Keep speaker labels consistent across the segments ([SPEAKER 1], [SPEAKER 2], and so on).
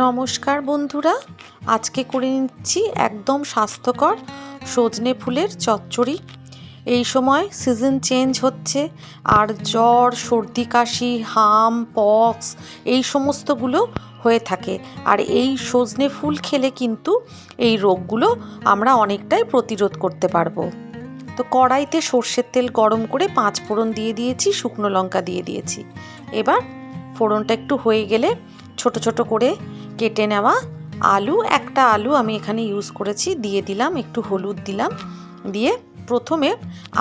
[SPEAKER 1] নমস্কার বন্ধুরা, আজকে করে নিচ্ছি একদম স্বাস্থ্যকর সজনে ফুলের চচ্চড়ি। এই সময় সিজন চেঞ্জ হচ্ছে, আর জ্বর, সর্দি, কাশি, হাম, পক্স এই সমস্তগুলো হয়ে থাকে। আর এই সজনে ফুল খেলে কিন্তু এই রোগগুলো আমরা অনেকটাই প্রতিরোধ করতে পারব। তো কড়াইতে সর্ষের তেল গরম করে পাঁচ ফোড়ন দিয়ে দিয়েছি, শুকনো লঙ্কা দিয়ে দিয়েছি। এবার ফোড়নটা একটু হয়ে গেলে ছোট ছোট করে কেটে নেওয়া আলু, একটা আলু আমি এখানে ইউজ করেছি, দিয়ে দিলাম, একটু হলুদ দিলাম, দিয়ে প্রথমে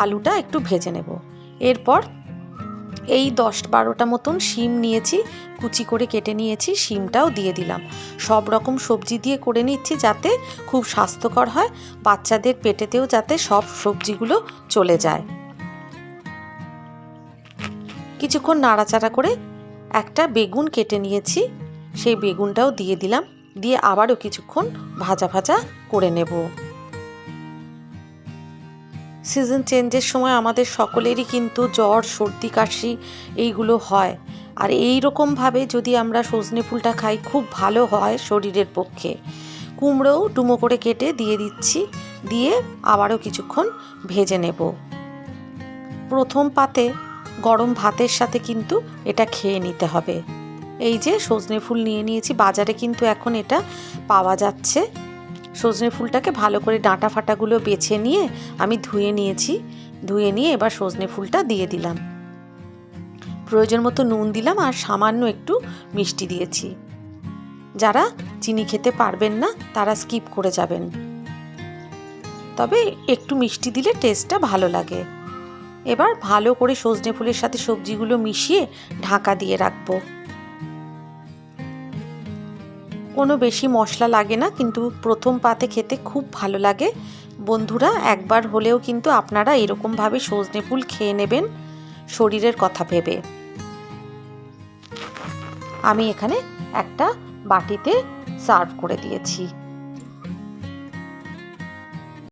[SPEAKER 1] আলুটা একটু ভেজে নেব। এরপর এই দশ বারোটা মতন শিম নিয়েছি, কুচি করে কেটে নিয়েছি, শিমটাও দিয়ে দিলাম। সব রকম সবজি দিয়ে করে নিচ্ছি যাতে খুব স্বাস্থ্যকর হয়, বাচ্চাদের পেটেতেও যাতে সব সবজিগুলো চলে যায়। কিছুক্ষণ নাড়াচাড়া করে একটা বেগুন কেটে নিয়েছি সেই বেগুনটাও দিয়ে দিলাম, দিয়ে আবারও কিছুক্ষণ ভাজা ভাজা করে নেব। সিজন চেঞ্জের সময় আমাদের সকলেরই কিন্তু জ্বর, সর্দি, কাশি এইগুলো হয়। আর এই রকমভাবে যদি আমরা সজনে ফুলটা খাই, খুব ভালো হয় শরীরের পক্ষে। কুমড়োও ডুমো করে কেটে দিয়ে দিচ্ছি, দিয়ে আবারও কিছুক্ষণ ভেজে নেব। প্রথম পাতে গরম ভাতের সাথে কিন্তু এটা খেয়ে নিতে হবে। এই যে সজনে ফুল নিয়ে নিয়েছি, বাজারে কিন্তু এখন এটা পাওয়া যাচ্ছে। সজনে ফুলটাকে ভালো করে ডাঁটা ফাটাগুলো বেছে নিয়ে আমি ধুয়ে নিয়েছি। ধুয়ে নিয়ে এবার সজনে ফুলটা দিয়ে দিলাম। প্রয়োজন মতো নুন দিলাম আর সামান্য একটু মিষ্টি দিয়েছি। যারা চিনি খেতে পারবেন না, তারা স্কিপ করে যাবেন। তবে একটু মিষ্টি দিলে টেস্টটা ভালো লাগে। এবার ভালো করে সজনে ফুলের সাথে সবজিগুলো মিশিয়ে ঢাকা দিয়ে রাখব। কোনো বেশি মশলা লাগে না, কিন্তু প্রথম পাতে খেতে খুব ভালো লাগে। বন্ধুরা, একবার হলেও কিন্তু আপনারা এরকমভাবে সজনে ফুল খেয়ে নেবেন, শরীরের কথা ভেবে। আমি এখানে একটা বাটিতে সার্ভ করে দিয়েছি।